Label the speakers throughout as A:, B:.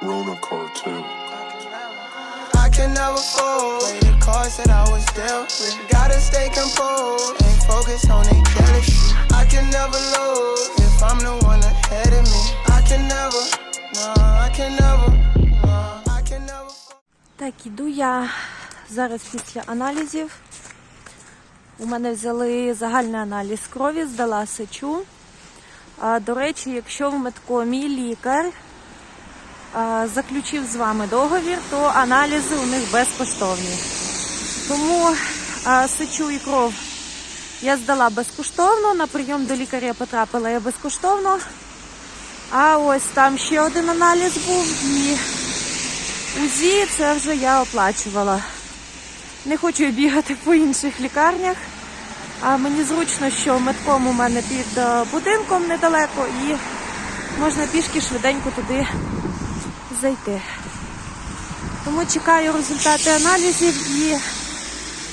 A: Rona Cartel.
B: I can never fold. Play the cards that I was dealt with. Gotta stay composed. Ain't focused on they jealousy. I can never lose if I'm the one ahead of me. I can never, no, I can never, no, I can never.
C: Так, іду я зараз після аналізів. У мене взяли загальний аналіз крові, здала сечу. До речі, якщо в медкомі лікар заключив з вами договір, то аналізи у них безкоштовні. Тому сечу і кров я здала безкоштовно, на прийом до лікаря потрапила я безкоштовно. А ось там ще один аналіз був і УЗІ це вже я оплачувала. Не хочу бігати по інших лікарнях. А мені зручно, що медком у мене під е, будинком недалеко і можна пішки швиденько туди зайти. Тому чекаю результати аналізів і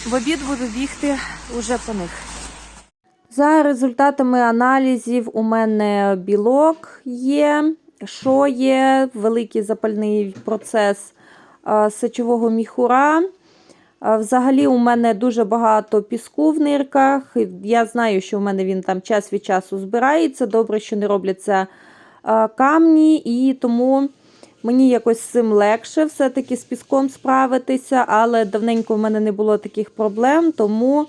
C: в обід буду бігти уже по них. За результатами аналізів у мене білок є, що є, великий запальний процес а, сечового міхура. Взагалі у мене дуже багато піску в нирках. Я знаю, що в мене він там час від часу збирається. Добре, що не робляться камні, і тому мені якось цим легше все-таки з піском справитися, але давненько в мене не було таких проблем, тому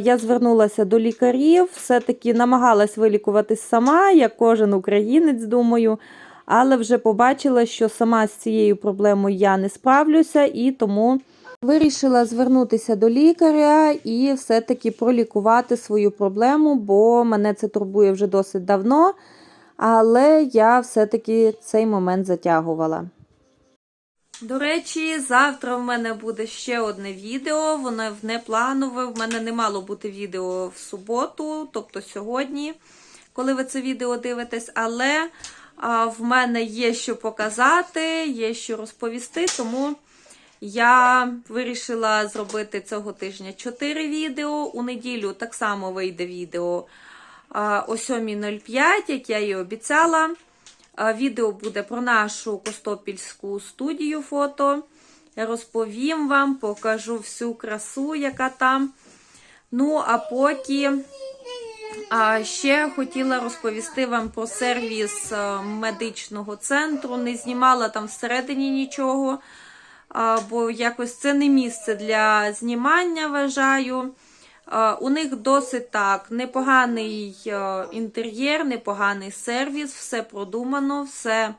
C: я звернулася до лікарів, все-таки намагалась вилікуватись сама, як кожен українець, думаю. Але вже побачила, що сама з цією проблемою я не справлюся, і тому вирішила звернутися до лікаря і все-таки пролікувати свою проблему, бо мене це турбує вже досить давно. Але я все-таки цей момент затягувала. До речі, завтра в мене буде ще одне відео, воно внепланове. В мене не мало бути відео в суботу, тобто сьогодні, коли ви це відео дивитесь, але а, в мене є що показати, є що розповісти, тому я вирішила зробити цього тижня 4 відео. У неділю так само вийде відео о 7.05, як я і обіцяла. Відео буде про нашу Костопільську студію фото. Я розповім вам, покажу всю красу, яка там. Ну, а поки а, ще хотіла розповісти вам про сервіс медичного центру. Не знімала там всередині нічого, бо якось це не місце для знімання, вважаю. У них досить так непоганий е, інтер'єр, непоганий сервіс, все продумано, все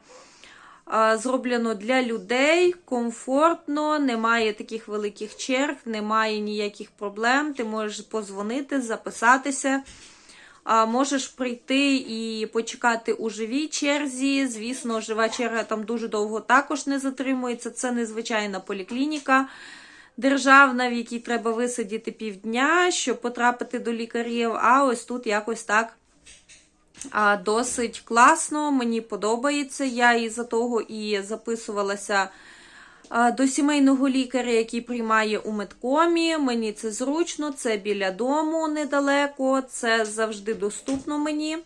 C: зроблено для людей, комфортно, немає таких великих черг, немає ніяких проблем. Ти можеш позвонити, записатися. Можеш прийти і почекати у живій черзі. Звісно, жива черга там дуже довго також не затримується. Це незвичайна поліклініка державна, в якій треба висидіти півдня, щоб потрапити до лікарів. А ось тут якось так досить класно, мені подобається. Я із-за того і записувалася до сімейного лікаря, який приймає у медкомі. Мені це зручно, це біля дому недалеко, це завжди доступно мені.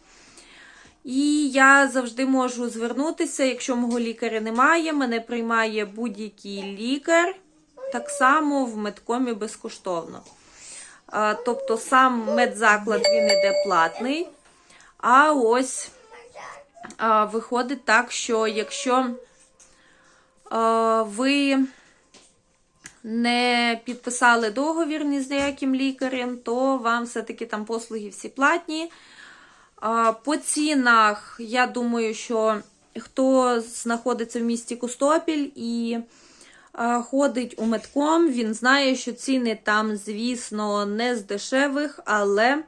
C: І я завжди можу звернутися, якщо мого лікаря немає, мене приймає будь-який лікар так само в медкомі безкоштовно. Тобто сам медзаклад він іде платний. А ось виходить так, що якщо ви не підписали договір ні з яким лікарем, то вам все-таки там послуги всі платні. По цінах, я думаю, що хто знаходиться в місті Костопіль і ходить у медком, він знає, що ціни там, звісно, не з дешевих, але,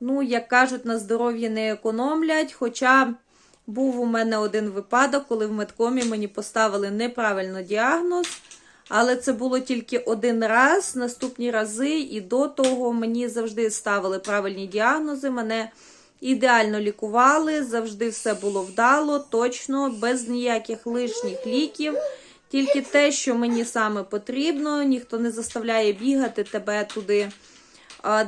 C: ну, як кажуть, на здоров'я не економлять. Хоча був у мене один випадок, коли в медкомі мені поставили неправильно діагноз. Але це було тільки один раз, наступні рази, і до того мені завжди ставили правильні діагнози. Мене ідеально лікували, завжди все було вдало, точно, без ніяких лишніх ліків. Тільки те, що мені саме потрібно, ніхто не заставляє бігати тебе туди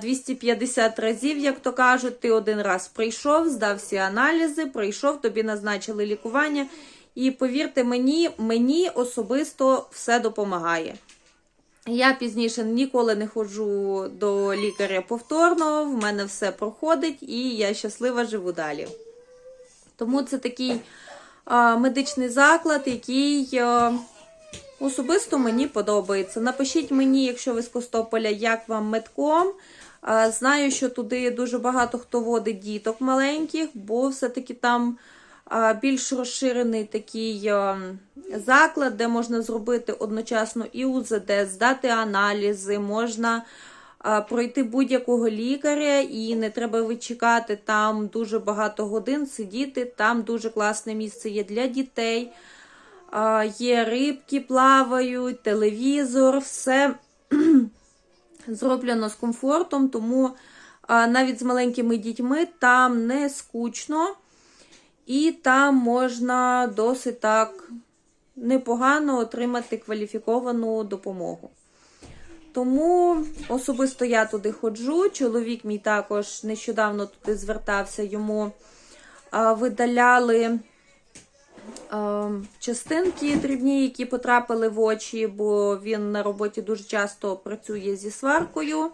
C: 250 разів, як то кажуть, ти один раз прийшов, здав всі аналізи, прийшов, тобі назначили лікування. І повірте мені, мені особисто все допомагає. Я пізніше ніколи не ходжу до лікаря повторно, в мене все проходить і я щаслива живу далі. Тому це такий а, медичний заклад, який а, особисто мені подобається. Напишіть мені, якщо ви з Костополя, як вам медком. А, Знаю, що туди дуже багато хто водить діток маленьких, бо все-таки там більш розширений такий заклад, де можна зробити одночасно і УЗД, здати аналізи, можна пройти будь-якого лікаря, і не треба вичекати там дуже багато годин сидіти. Там дуже класне місце є для дітей. Є рибки, плавають, телевізор, все зроблено з комфортом, тому навіть з маленькими дітьми там не скучно, і там можна досить так непогано отримати кваліфіковану допомогу. Тому особисто я туди ходжу. Чоловік мій також нещодавно туди звертався, йому видаляли частинки дрібні, які потрапили в очі, бо він на роботі дуже часто працює зі сваркою.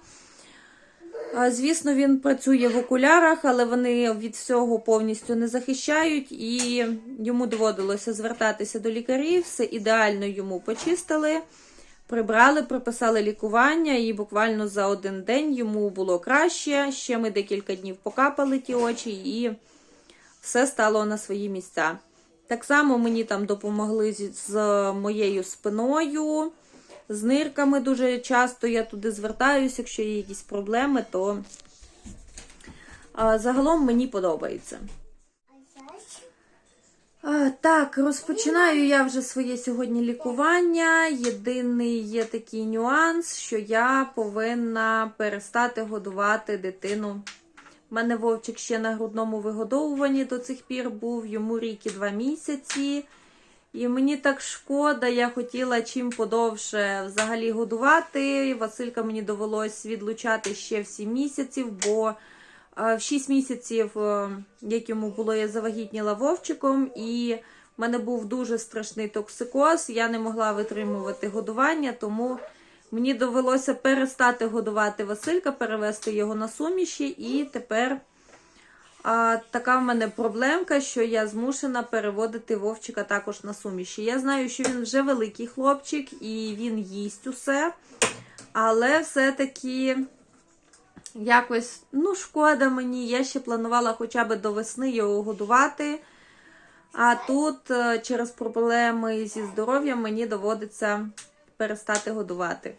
C: Звісно, він працює в окулярах, але вони від всього повністю не захищають, і йому доводилося звертатися до лікарів, все ідеально йому почистили, прибрали, приписали лікування, і буквально за один день йому було краще. Ще ми декілька днів покапали ті очі, і все стало на свої місця. Так само мені там допомогли з, моєю спиною, з нирками дуже часто я туди звертаюся, якщо є якісь проблеми, то загалом мені подобається. Так, розпочинаю я вже своє сьогодні лікування. Єдиний є такий нюанс, що я повинна перестати годувати дитину. У мене Вовчик ще на грудному вигодовуванні до цих пір був, йому рік і два місяці. І мені так шкода, я хотіла чим подовше взагалі годувати. Василька мені довелось відлучати ще в 7 місяців, бо е, в 6 місяців, е, як йому було, я завагітніла вовчиком, і в мене був дуже страшний токсикоз. Я не могла витримувати годування, тому мені довелося перестати годувати Василька, перевести його на суміші, і тепер. А, така в мене проблемка, що я змушена переводити Вовчика також на суміші. Я знаю, що він вже великий хлопчик і він їсть усе. Але все-таки якось, ну, шкода мені. Я ще планувала хоча б до весни його годувати. А тут е, через проблеми зі здоров'ям мені доводиться перестати годувати.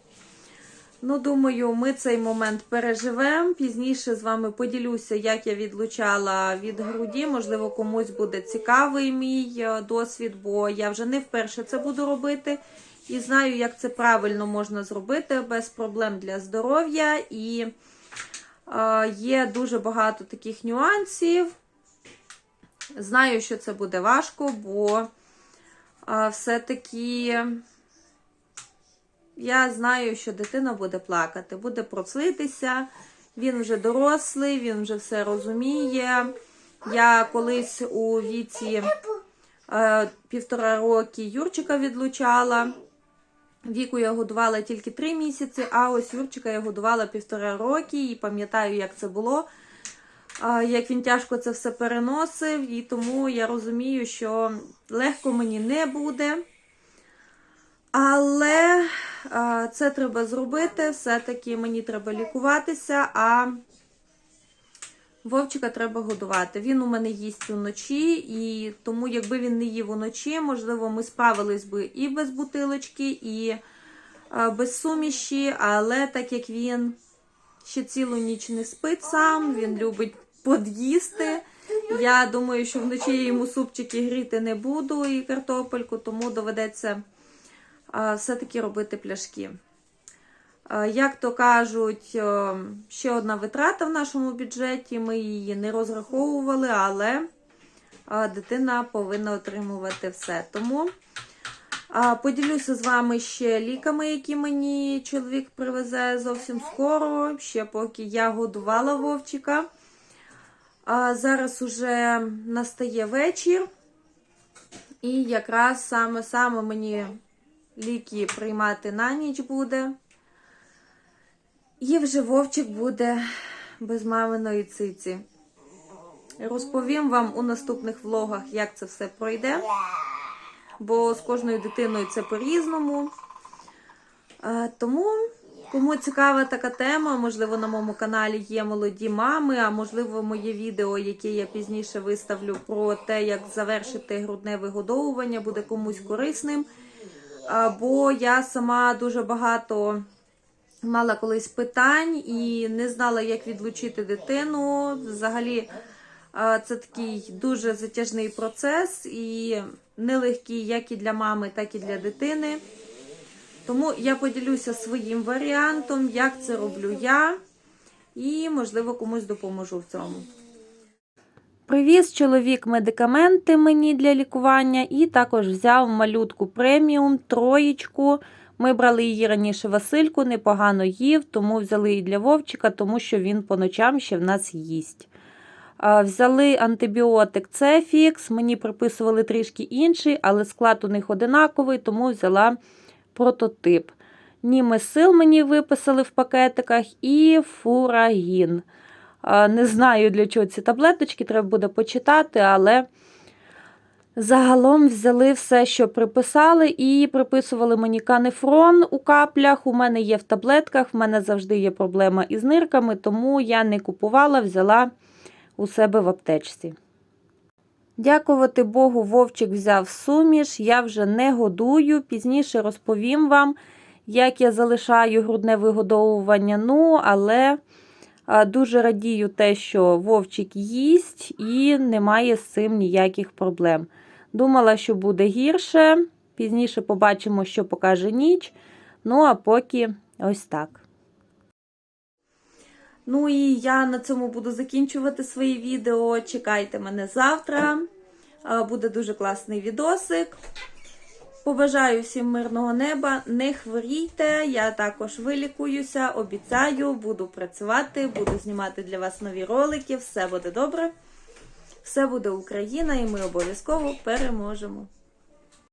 C: Ну, думаю, ми цей момент переживемо. Пізніше з вами поділюся, як я відлучала від груді. Можливо, комусь буде цікавий мій е, досвід, бо я вже не вперше це буду робити. І знаю, як це правильно можна зробити без проблем для здоров'я. І е, є дуже багато таких нюансів. Знаю, що це буде важко, бо е, все-таки. Я знаю, що дитина буде плакати, буде процитися. Він вже дорослий, він вже все розуміє. Я колись у віці е, півтора роки Юрчика відлучала. Віку я годувала тільки три місяці, а ось Юрчика я годувала півтора роки і пам'ятаю, як це було, е, як він тяжко це все переносив, і тому я розумію, що легко мені не буде. Але а, це треба зробити. Все-таки мені треба лікуватися, а вовчика треба годувати. Він у мене їсть уночі, і тому, якби він не їв уночі, можливо, ми справились би і без бутилочки, і а, без суміші, але так як він ще цілу ніч не спить сам, він любить под'їсти. Я думаю, що вночі я йому супчики гріти не буду і картопельку, тому доведеться все-таки робити пляшки. Як то кажуть, ще одна витрата в нашому бюджеті, ми її не розраховували, але дитина повинна отримувати все. Тому поділюся з вами ще ліками, які мені чоловік привезе зовсім скоро, ще поки я годувала вовчика. Зараз уже настає вечір. І якраз саме саме мені ліки приймати на ніч буде. І вже вовчик буде без маминої циці. Розповім вам у наступних влогах, як це все пройде. Бо з кожною дитиною це по-різному. Е, Тому, кому цікава така тема, можливо, на моєму каналі є молоді мами, а можливо, моє відео, яке я пізніше виставлю про те, як завершити грудне вигодовування, буде комусь корисним. Бо я сама дуже багато мала колись питань і не знала, як відлучити дитину. Взагалі, це такий дуже затяжний процес і нелегкий як і для мами, так і для дитини. Тому я поділюся своїм варіантом, як це роблю я, і, можливо, комусь допоможу в цьому. Привіз чоловік медикаменти мені для лікування і також взяв малютку преміум, троєчку. Ми брали її раніше Васильку, непогано їв, тому взяли її для Вовчика, тому що він по ночам ще в нас їсть. Взяли антибіотик Цефікс, мені приписували трішки інший, але склад у них одинаковий, тому взяла прототип. Німесил мені виписали в пакетиках і фурагін. Не знаю, для чого ці таблеточки, треба буде почитати, але загалом взяли все, що приписали, і приписували мені канефрон у каплях. У мене є в таблетках, в мене завжди є проблема із нирками, тому я не купувала, взяла у себе в аптечці. Дякувати Богу, Вовчик взяв суміш, я вже не годую. Пізніше розповім вам, як я залишаю грудне вигодовування. Ну, але дуже радію те, що Вовчик їсть і немає з цим ніяких проблем. Думала, що буде гірше. Пізніше побачимо, що покаже ніч. Ну, а поки ось так. Ну і я на цьому буду закінчувати своє відео. Чекайте мене завтра. Буде дуже класний відосик. Побажаю всім мирного неба. Не хворійте. Я також вилікуюся, обіцяю, буду працювати, буду знімати для вас нові ролики. Все буде добре. Все буде Україна, і ми обов'язково переможемо.